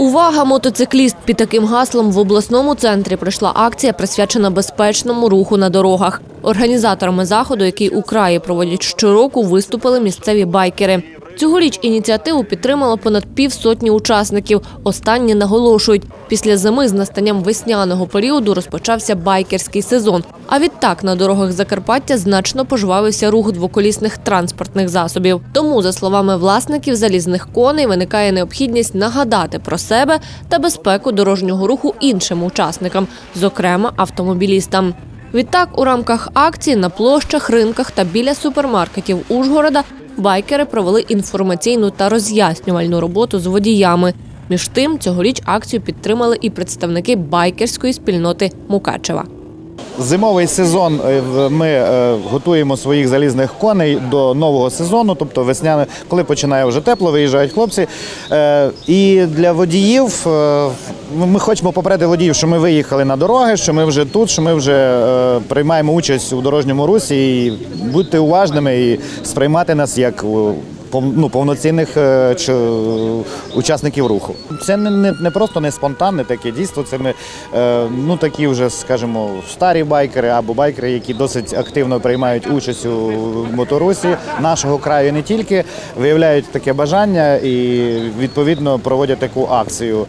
Увага, мотоцикліст! Під таким гаслом в обласному центрі пройшла акція, присвячена безпечному руху на дорогах. Організаторами заходу, який у краї проводять щороку, виступили місцеві байкери. Цьогоріч ініціативу підтримало понад півсотні учасників. Останні наголошують, після зими з настанням весняного періоду розпочався байкерський сезон. А відтак на дорогах Закарпаття значно пожвавився рух двоколісних транспортних засобів. Тому, за словами власників залізних коней, виникає необхідність нагадати про себе та безпеку дорожнього руху іншим учасникам, зокрема автомобілістам. Відтак, у рамках акції на площах, ринках та біля супермаркетів Ужгорода байкери провели інформаційну та роз'яснювальну роботу з водіями. Між тим, цьогоріч акцію підтримали і представники байкерської спільноти Мукачева. Зимовий сезон е, ми е, готуємо своїх залізних коней до нового сезону, тобто весняне, коли починає вже тепло, виїжджають хлопці. Е, І для водіїв ми хочемо попередити водіїв, що ми виїхали на дороги, що ми вже тут, що ми вже е, приймаємо участь у дорожньому русі. І будьте уважними і сприймати нас як ну, повноцінних е, чо- учасників руху. Це не, не, не просто не спонтанне таке дійство. Це ми е, ну такі вже, скажімо, старі байкери або байкери, які досить активно приймають участь у моторусі нашого краю не тільки виявляють таке бажання і відповідно проводять таку акцію.